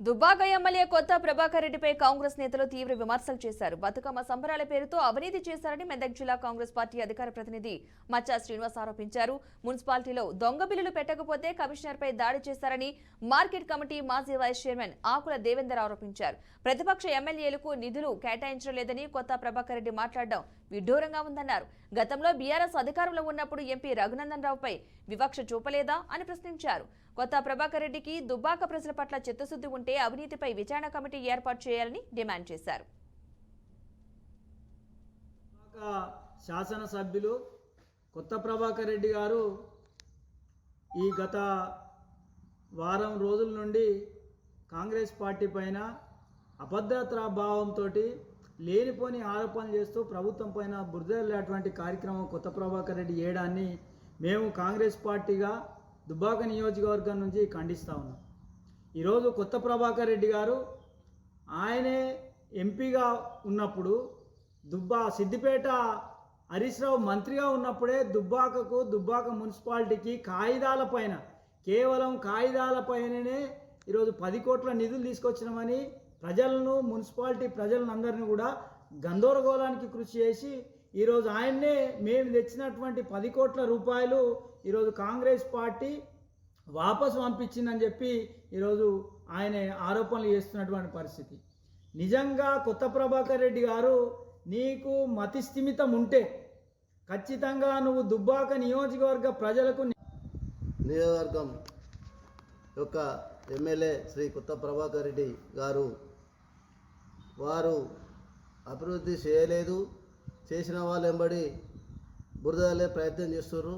Dubbaka MLA కొత్త ప్రభాకర్ రెడ్డిపై కాంగ్రెస్ నేతలు తీవ్ర విమర్శలు చేశారు. బతుకమ్మ సంబరాల పేరుతో అవినీతి చేశారని మెదక్ జిల్లా కాంగ్రెస్ పార్టీ అధికార ప్రతినిధి మచ్చా శ్రీనివాస్ ఆరోపించారు. మున్సిపాలిటీలో దొంగ బిల్లులు పెట్టకపోతే కమిషనర్పై దాడి చేశారని మార్కెట్ కమిటీ మాజీ వైస్ చైర్మన్ ఆకుల దేవేందర్ ఆరోపించారు. ప్రతిపక్ష ఎమ్మెల్యేలకు నిధులు కేటాయించడం లేదని కొత్త ప్రభాకర్ రెడ్డి మాట్లాడడం విడ్డూరంగా ఉందన్నారు. గతంలో బీఆర్ఎస్ అధికారంలో ఉన్నప్పుడు ఎంపీ రఘునందన్ రావుపై వివక్ష చూపలేదా అని ప్రశ్నించారు. కొత్త ప్రభాకర్ రెడ్డికి దుబ్బాక ప్రజల పట్ల చిత్తశుద్ధి ఉంటే అవినీతిపై విచారణ కమిటీ ఏర్పాటు చేయాలని డిమాండ్ చేశారు. శాసనసభ్యులు కొత్త ప్రభాకర్ రెడ్డి గారు ఈ గత వారం రోజుల నుండి కాంగ్రెస్ పార్టీ పైన అభద్రతా భావంతో లేనిపోని ఆరోపణలు చేస్తూ ప్రభుత్వం పైన బురదలేటువంటి కార్యక్రమం కొత్త ప్రభాకర్ రెడ్డి చేయడాన్ని మేము కాంగ్రెస్ పార్టీగా దుబ్బాక నియోజకవర్గం నుంచి ఖండిస్తూ ఉన్నాం. ఈరోజు కొత్త ప్రభాకర్ రెడ్డి గారు ఆయనే ఎంపీగా ఉన్నప్పుడు దుబ్బా సిద్దిపేట హరీష్ రావు మంత్రిగా ఉన్నప్పుడే దుబ్బాకకు దుబ్బాక మున్సిపాలిటీకి కాగితాల పైన కేవలం కాగితాల పైననే ఈరోజు పది కోట్ల నిధులు తీసుకొచ్చినామని ప్రజలను మున్సిపాలిటీ ప్రజలను అందరినీ కూడా గందరగోళానికి కృషి చేసి ఈరోజు ఆయన్నే మేము తెచ్చినటువంటి పది కోట్ల రూపాయలు ఈరోజు కాంగ్రెస్ పార్టీ వాపసు పంపించిందని చెప్పి ఈరోజు ఆయన ఆరోపణలు చేస్తున్నటువంటి పరిస్థితి. నిజంగా కొత్త ప్రభాకర్ రెడ్డి గారు నీకు మతి స్థిమితం ఉంటే ఖచ్చితంగా నువ్వు దుబ్బాక నియోజకవర్గ ప్రజలకు నియోజకవర్గం యొక్క ఎమ్మెల్యే శ్రీ కొత్త ప్రభాకర్ రెడ్డి గారు వారు అభివృద్ధి చేయలేదు. చేసిన వాళ్ళు వెంబడి బురదలే ప్రయత్నం చేస్తున్నారు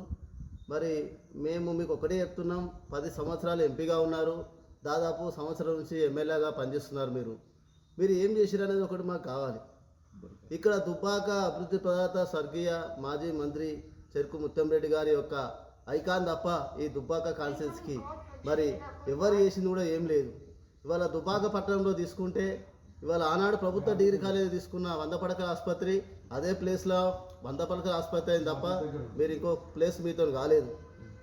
మరి మేము మీకు ఒకటే చెప్తున్నాం పది సంవత్సరాలు ఎంపీగా ఉన్నారు. దాదాపు సంవత్సరం నుంచి ఎమ్మెల్యేగా పనిచేస్తున్నారు మీరు. మీరు ఏం చేసిరు అనేది ఒకటి మాకు కావాలి. ఇక్కడ దుబ్బాక అభివృద్ధి ప్రదాత స్వర్గీయ మాజీ మంత్రి చెరుకు ముత్తంరెడ్డి గారి యొక్క ఐకాన్ తప్ప ఈ దుబ్బాక కాన్సెన్స్కి మరి ఎవరు చేసింది కూడా ఏం లేదు. ఇవాళ దుబ్బాక పట్టణంలో తీసుకుంటే ఇవాళ ఆనాడు ప్రభుత్వ డిగ్రీ కాలేజీ తీసుకున్న వంద పడకల ఆసుపత్రి అదే ప్లేస్లో వంద పడకల ఆసుపత్రి అయింది తప్ప మీరు ఇంకో ప్లేస్ మీతో కాలేదు.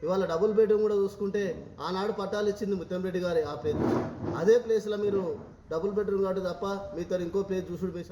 ఇవాళ డబుల్ బెడ్రూమ్ కూడా చూసుకుంటే ఆనాడు పట్టాలు ఇచ్చింది ముత్తంరెడ్డి గారి ఆ ప్లేస్. అదే ప్లేస్లో మీరు డబుల్ బెడ్రూమ్ కాబట్టి తప్ప మీతో ఇంకో ప్లేస్ చూసుడు మీ